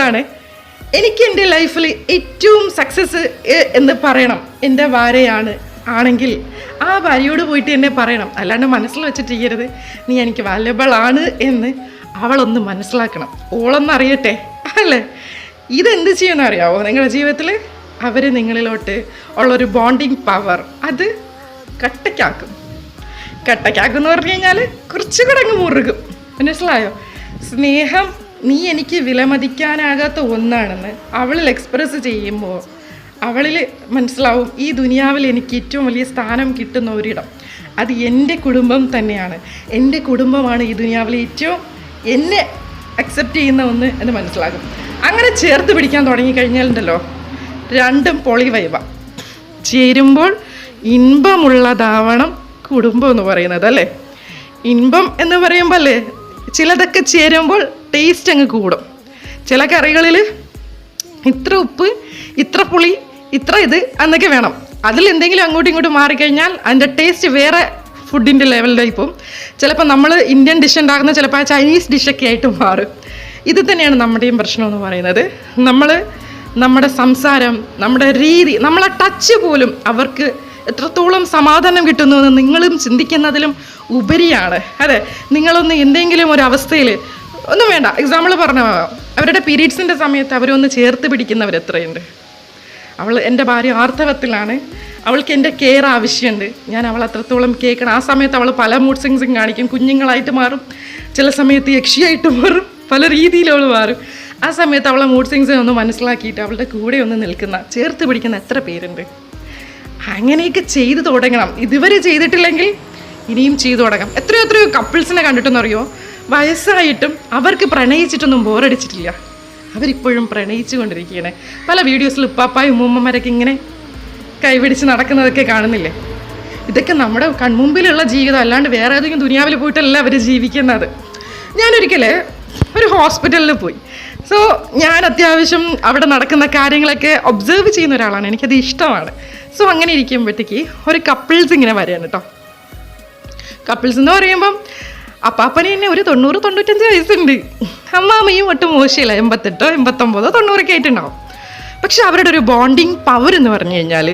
പറഞ്ഞതാണ് എനിക്ക് എന്റെ ലൈഫിൽ ഏറ്റവും സക്സസ് എന്ന് പറയണം. എന്റെ ഭാര്യയാണ് ആണെങ്കിൽ ആ ഭാര്യയോട് പോയിട്ട് എന്നെ പറയണം. അല്ലാണ്ട് മനസ്സിൽ വെച്ചിട്ട് വെച്ചിട്ടിരിക്കരുത് നീ എനിക്ക് വാല്യബിൾ ആണ് എന്ന് അവളൊന്ന് മനസ്സിലാക്കണം. ഓളൊന്നറിയട്ടെ അല്ലേ? ഇതെന്ത് ചെയ്യണം അറിയാവോ? നിങ്ങളുടെ ജീവിതത്തിൽ അവർ നിങ്ങളിലോട്ട് ഉള്ളൊരു ബോണ്ടിങ് പവർ അത് കട്ടയ്ക്കാക്കും. കട്ടയ്ക്കാക്കും എന്ന് പറഞ്ഞു കഴിഞ്ഞാൽ കുറച്ചുകൂടെ അങ്ങ് മുറുകും. മനസ്സിലായോ? സ്നേഹം നീ എനിക്ക് വിലമതിക്കാനാകാത്ത ഒന്നാണെന്ന് അവളിൽ എക്സ്പ്രസ് ചെയ്യുമ്പോൾ അവളിൽ മനസ്സിലാവും ഈ ദുനിയാവിൽ എനിക്ക് ഏറ്റവും വലിയ സ്ഥാനം കിട്ടുന്ന ഒരിടം. അത് എന്റെ കുടുംബം തന്നെയാണ്. എന്റെ കുടുംബമാണ് ഈ ദുനിയാവിലെ ഏറ്റവും എന്നെ അക്സെപ്റ്റ് ചെയ്യുന്ന ഒന്ന് എന്ന് മനസ്സിലാകും. അങ്ങനെ ചേർത്ത് പിടിക്കാൻ തുടങ്ങിക്കഴിഞ്ഞാലുണ്ടല്ലോ രണ്ടും പൊളി വൈവ ചേരുമ്പോൾ ഇൻപമുള്ളതാവണം കുടുംബം എന്ന് പറയുന്നത് അല്ലേ? ഇൻപം എന്ന് പറയുമ്പോൾ അല്ലേ? ചിലതൊക്കെ ചേരുമ്പോൾ ടേസ്റ്റ് അങ്ങ് കൂടും. ചില കറികളിൽ ഇത്ര ഉപ്പ് ഇത്ര പുളി ഇത്ര ഇത് എന്നൊക്കെ വേണം. അതിൽ എന്തെങ്കിലും അങ്ങോട്ടും ഇങ്ങോട്ടും മാറിക്കഴിഞ്ഞാൽ അതിന്റെ ടേസ്റ്റ് വേറെ ഫുഡിന്റെ ലെവലിലായി പോകും ചിലപ്പോൾ നമ്മൾ ഇന്ത്യൻ ഡിഷ് ഉണ്ടാക്കുന്ന ചിലപ്പോൾ ആ ചൈനീസ് ഡിഷൊക്കെ ആയിട്ട് മാറും. ഇത് തന്നെയാണ് നമ്മുടെയും പ്രശ്നം എന്ന് പറയുന്നത്. നമ്മൾ നമ്മുടെ സംസാരം നമ്മുടെ രീതി നമ്മളെ ടച്ച് പോലും അവർക്ക് എത്രത്തോളം സമാധാനം കിട്ടുന്നു എന്ന് നിങ്ങളും ചിന്തിക്കുന്നതിലും ഉപരിയാണ്. അതെ നിങ്ങളൊന്ന് എന്തെങ്കിലും ഒരു അവസ്ഥയിൽ ഒന്നും വേണ്ട. എക്സാമ്പിൾ പറഞ്ഞ അവരുടെ പീരീഡ്സിന്റെ സമയത്ത് അവരൊന്ന് ചേർത്ത് പിടിക്കുന്നവർ എത്രയുണ്ട്? അവൾ എന്റെ ഭാര്യ ആർത്തവത്തിലാണ്. അവൾക്ക് എന്റെ കെയർ ആവശ്യമുണ്ട്. ഞാൻ അവൾ അത്രത്തോളം കേൾക്കണം. ആ സമയത്ത് അവൾ പല മൂഡ് സിങ്സും കാണിക്കും. കുഞ്ഞുങ്ങളായിട്ട് മാറും. ചില സമയത്ത് യക്ഷിയായിട്ട് മാറും. പല രീതിയിൽ അവൾ മാറും. ആ സമയത്ത് അവളെ മൂഡ് സിങ്സ് ഒന്ന് മനസ്സിലാക്കിയിട്ട് അവളുടെ കൂടെ ഒന്ന് നിൽക്കുന്ന ചേർത്ത് പിടിക്കുന്ന എത്ര പേരുണ്ട്? അങ്ങനെയൊക്കെ ചെയ്തു തുടങ്ങണം. ഇതുവരെ ചെയ്തിട്ടില്ലെങ്കിൽ ഇനിയും ചെയ്തു തുടങ്ങാം. എത്രയോ എത്രയോ കപ്പിൾസിനെ കണ്ടിട്ടെന്നറിയോ? വയസ്സായിട്ടും അവർക്ക് പ്രണയിച്ചിട്ടൊന്നും ബോറടിച്ചിട്ടില്ല. അവരിപ്പോഴും പ്രണയിച്ചു കൊണ്ടിരിക്കുകയാണ്. പല വീഡിയോസിൽ ഉപ്പാപ്പായും ഉമ്മൂമ്മമാരൊക്കെ ഇങ്ങനെ കൈപിടിച്ച് നടക്കുന്നതൊക്കെ കാണുന്നില്ലേ? ഇതൊക്കെ നമ്മുടെ കൺമുമ്പിലുള്ള ജീവിതം അല്ലാണ്ട് വേറെ ഏതെങ്കിലും ദുനിയാവിൽ പോയിട്ടല്ല അവർ ജീവിക്കുന്നത്. ഞാനൊരിക്കൽ ഒരു ഹോസ്പിറ്റലിൽ പോയി. സോ ഞാൻ അത്യാവശ്യം അവിടെ നടക്കുന്ന കാര്യങ്ങളൊക്കെ ഒബ്സർവ് ചെയ്യുന്ന ഒരാളാണ്. എനിക്കത് ഇഷ്ടമാണ്. സോ അങ്ങനെ ഇരിക്കുമ്പോഴത്തേക്ക് ഒരു കപ്പിൾസ് ഇങ്ങനെ വരികയാണ് കേട്ടോ കപ്പിൾസ് എന്ന് പറയുമ്പം അപ്പാപ്പന് തന്നെ ഒരു തൊണ്ണൂറ് തൊണ്ണൂറ്റഞ്ച് വയസ്സുണ്ട്. അമ്മാമ്മയും ഒട്ടും മോശമില്ല എൺപത്തെട്ടോ എൺപത്തൊമ്പതോ തൊണ്ണൂറൊക്കെ ആയിട്ടുണ്ടാവും. പക്ഷെ അവരുടെ ഒരു ബോണ്ടിങ് പവർ എന്ന് പറഞ്ഞു കഴിഞ്ഞാൽ